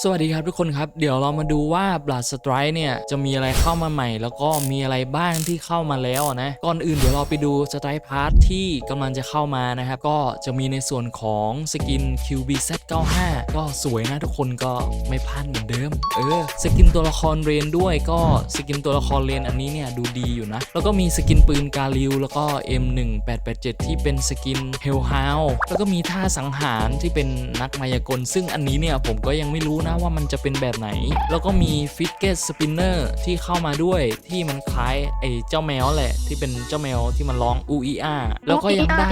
สวัสดีครับทุกคนครับ เดี๋ยวเรามาดูว่า Blood Strike เนี่ย จะมีอะไรเข้ามาใหม่ แล้วก็มีอะไรบ้างที่เข้ามาแล้วนะ ก่อนอื่นเดี๋ยวเราไปดู Strike Pass ที่กำลังจะเข้ามานะครับ ก็จะมีในส่วนของสกิน QBZ95 ก็สวยนะทุกคนก็ไม่พลาดเหมือนเดิม เออ สกินตัวละครเรนด้วยก็สกินตัวละครเรนอันนี้เนี่ยดูดีอยู่นะ แล้วก็มีสกินปืนกาลิวแล้วก็ M1887 ที่เป็นสกิน Hellhound แล้วก็มีท่าสังหารที่เป็นนักมายากล ซึ่งอันนี้เนี่ยผมก็ยังไม่รู้นะว่ามันจะเป็นแบบไหน แล้วก็มี f i t g e t Spinner ที่เข้ามาด้วยที่มันคล้ายไอ้เจ้าแมวแหละ ที่เป็นเจ้าแมวที่มันร้องอูอีอาแล้วก็ยังได้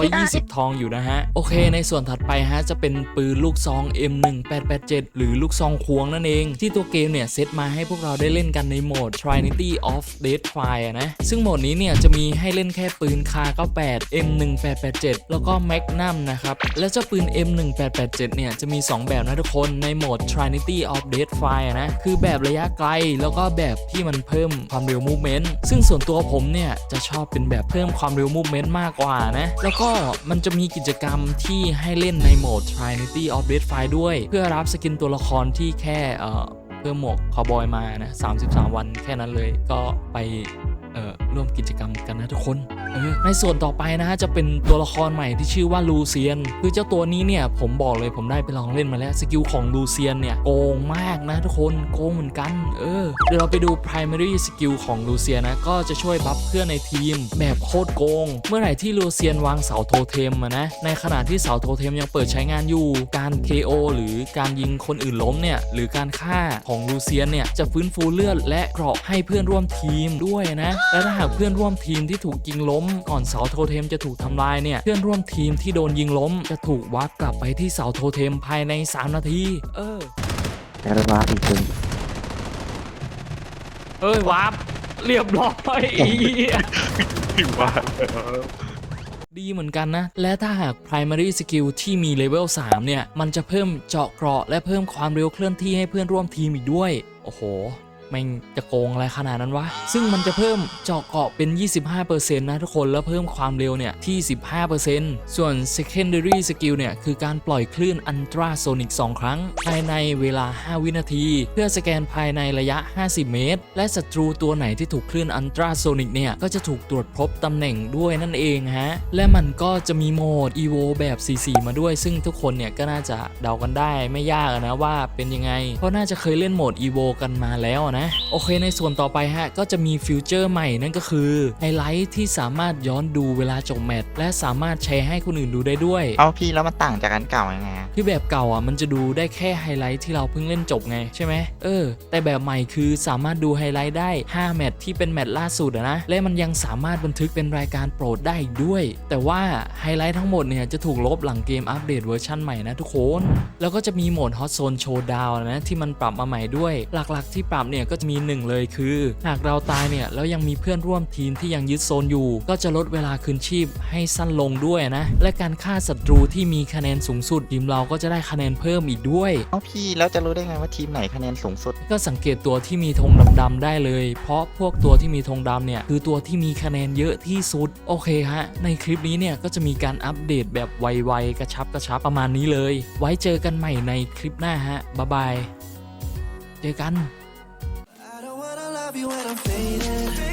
520 ทองอยู่นะฮะ โอเค ในส่วนถัดไปฮะจะเป็นปืนลูกซอง M1887 หรือลูกซองควงนั่นเอง ที่ตัวเกมเนี่ยเซตมาให้พวกเราได้เล่นกันในโหมด Trinity of Deathfire นะ ซึ่งโหมดนี้เนี่ยจะมีให้เล่นแค่ปืนคา98 M1887 แล้วก็ Magnum นะครับ และเจ้าปืน M1887 เนี่ยจะมี 2 แบบนะทุกคนในโหมโหมด Trinity of Deathfire นะ คือแบบระยะไกลแล้วก็แบบที่มันเพิ่มความเร็ว movement ซึ่งส่วนตัวผมเนี่ย จะชอบเป็นแบบเพิ่มความเร็ว movement มากกว่านะ แล้วก็มันจะมีกิจกรรมที่ให้เล่นในโหมด Trinity of Deathfire ด้วย เพื่อรับสกินตัวละครที่แค่เอ่อเพิ่มหมวกคาวบอยมานะ 33 วันแค่นั้นเลยก็ไปเออร่วมกิจกรรมกันนะทุกคนเออในส่วนต่อไปนะฮะจะเป็นตัวละครใหม่ที่ชื่อว่าลูเซียน คือเจ้าตัวนี้เนี่ยผมบอกเลยผมได้ไปลองเล่นมาแล้วสกิลของลูเซียนเนี่ยโกงมากนะทุกคนโกงเหมือนกัน เออเดี๋ยวเราไปดู primary skill ของลูเซียนนะก็จะช่วยบัฟเพื่อนในทีม แบบโคตรโกง เมื่อไหร่ที่ลูเซียนวางเสาโทเทมนะในขณะที่เสาโทเทมยังเปิดใช้งานอยู่ การ KO หรือการยิงคนอื่นล้มเนี่ยหรือการฆ่าของลูเซียนเนี่ยจะฟื้นฟูเลือดและเกราะให้เพื่อนร่วมทีมด้วยนะและถ้าหากเพื่อนร่วมทีมที่ถูกยิงล้ม ก่อนเสาโทเทมจะถูกทำลายเนี่ยเพื่อนร่วมทีมที่โดนยิงล้ม จะถูกวัดกลับไปที่เสาโทเทมภายใน 3 นาที เออแคาราวาอีกคนเอ้ยวาร์ปเรียบร้อยอีถึงว่าดีเหมือนกันนะ และถ้าหาก primary skill ที่มีเลเวล3เนี่ย มันจะเพิ่มเจาะเกราะและเพิ่มความเร็วเคลื่อนที่ให้เพื่อนร่วมทีมอีกด้วย โอ้โห แม่งจะโกงอะไรขนาดนั้นวะ ซึ่งมันจะเพิ่มเจาะเกาะเป็น 25%นะทุกคนแล้วเพิ่มความเร็วเนี่ยที่ 15%ส่วน secondary skill เนี่ยคือการปล่อยคลื่นอันตราโซนิก2 ครั้ง ภายในเวลา 5 วินาที เพื่อสแกนภายในระยะ 50 เมตร และศัตรูตัวไหนที่ถูกคลื่นอันตราโซนิกเนี่ยก็จะถูกตรวจพบตำแหน่งด้วยนั่นเองฮะ และมันก็จะมีโหมด EVO แบบ4-4มาด้วย ซึ่งทุกคนเนี่ยก็น่าจะเดากันได้ไม่ยากนะว่าเป็นยังไง เพราะน่าจะเคยเล่นโหมด EVO กันมาแล้วนะโอเคในส่วนต่อไปฮะ ก็จะมีฟิวเจอร์ใหม่นั่นก็คือไฮไลท์ที่สามารถย้อนดูเวลาจบแมตช์และสามารถแชร์ให้คนอื่นดูได้ด้วย เอาพี่แล้วมันต่างจากอันเก่ายังไงอะคือแบบเก่าอะมันจะดูได้แค่ไฮไลท์ที่เราเพิ่งเล่นจบไงใช่ไหมเออ แต่แบบใหม่คือสามารถดูไฮไลท์ได้ 5 แมตช์ที่เป็นแมตช์ล่าสุดอะนะ และมันยังสามารถบันทึกเป็นรายการโปรดได้อีกด้วย แต่ว่าไฮไลท์ทั้งหมดเนี่ยจะถูกลบหลังเกมอัปเดตเวอร์ชันใหม่นะทุกคน แล้วก็จะมีโหมด Hot Zone Showdown นะที่มันปรับมาใหม่ด้วย หลักๆที่ปรับเนี่ยก็จะมีหนึ่งเลยคือ หากเราตายเนี่ยแล้วยังมีเพื่อนร่วมทีมที่ยังยึดโซนอยู่ ก็จะลดเวลาคืนชีพให้สั้นลงด้วยนะ และการฆ่าศัตรูที่มีคะแนนสูงสุดทีมเราก็จะได้คะแนนเพิ่มอีกด้วยเอาพี่แล้วจะรู้ได้ไงว่าทีมไหนคะแนนสูงสุด ก็สังเกตตัวที่มีธงดำๆได้เลย เพราะพวกตัวที่มีธงดำเนี่ยคือตัวที่มีคะแนนเยอะที่สุดโอเคฮะในคลิปนี้เนี่ยก็จะมีการอัปเดตแบบไวๆกระชับกระชับประมาณนี้เลย ไว้เจอกันใหม่ในคลิปหน้าฮะบ๊ายบายเจอกัน I don't wanna love you when I'm fading.